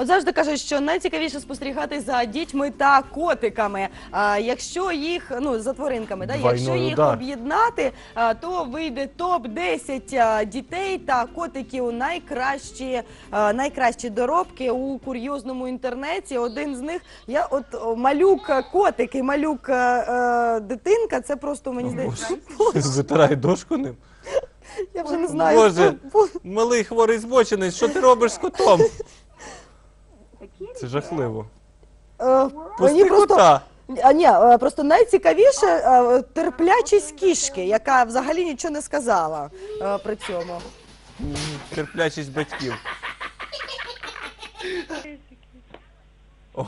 От завжди кажуть, що найцікавіше спостерігати за дітьми та котиками. А якщо їх ну за тваринками, да, якщо їх удар. об'єднати, а, то вийде топ 10 дітей та котиків найкращі, а, найкращі доробки у курйозному інтернеті. Один з них я от о, малюк котик і малюк е, дитинка. Це просто мені здається. Витирай дошку ним. Я вже не знаю. Боже, бо- бо- малий хворий збочинець, що ти робиш з котом? Це жахливо. е, Мені просто. А ні, е, просто найцікавіше е, терплячість кішки, яка взагалі нічого не сказала е, при цьому. Терплячість батьків. О.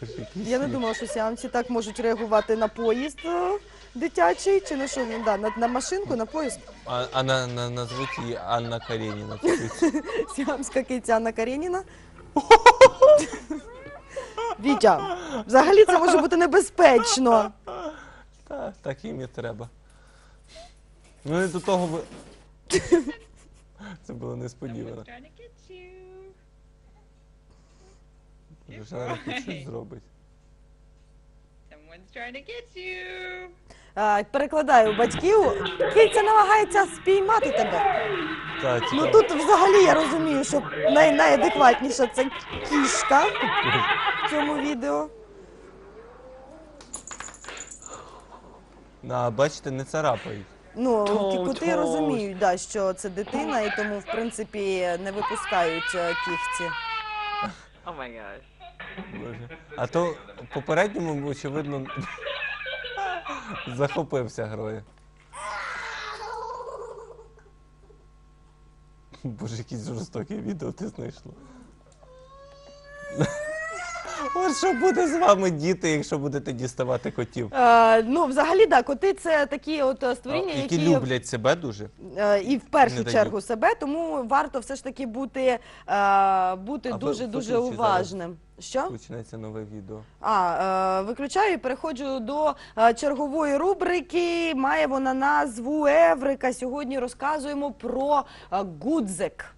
Боже, який Я не сміх. думала, що сіамці так можуть реагувати на поїзд е, дитячий чи на що ну, да, на, на машинку, на поїзд. А, а на, на, назвуть її Анна Кареніна. Сіамська киця Анна Кареніна. Вітя, взагалі це може бути небезпечно. Та, так їм і треба. Ну і до того ви. Це було несподівано. Trying to get you. Вже щось зробить. Someone's trying to get you. Перекладаю батьків. Киця намагається спіймати тебе. Та, Ну тут взагалі я розумію, що най найадекватніша це кішка в цьому відео. На, бачите, не царапають. Ну, коти розуміють, да, що це дитина, і тому, в принципі, не випускають е, кігті. Oh my gosh. Боже. А то попередньому, очевидно, захопився грою. Боже, якісь жорстокі відео ти знайшла. От що буде з вами, діти, якщо будете діставати котів? Е, ну, взагалі, да, коти це такі от е, створіння, А, які, які люблять себе дуже. е, і в Не першу дають. чергу себе, тому варто все ж таки бути, е, бути дуже дуже виключіть уважним. Що? Почнеться нове відео. А, е, виключаю і переходжу до е, чергової рубрики. Має вона назву Еврика. Сьогодні розказуємо про е, гудзик.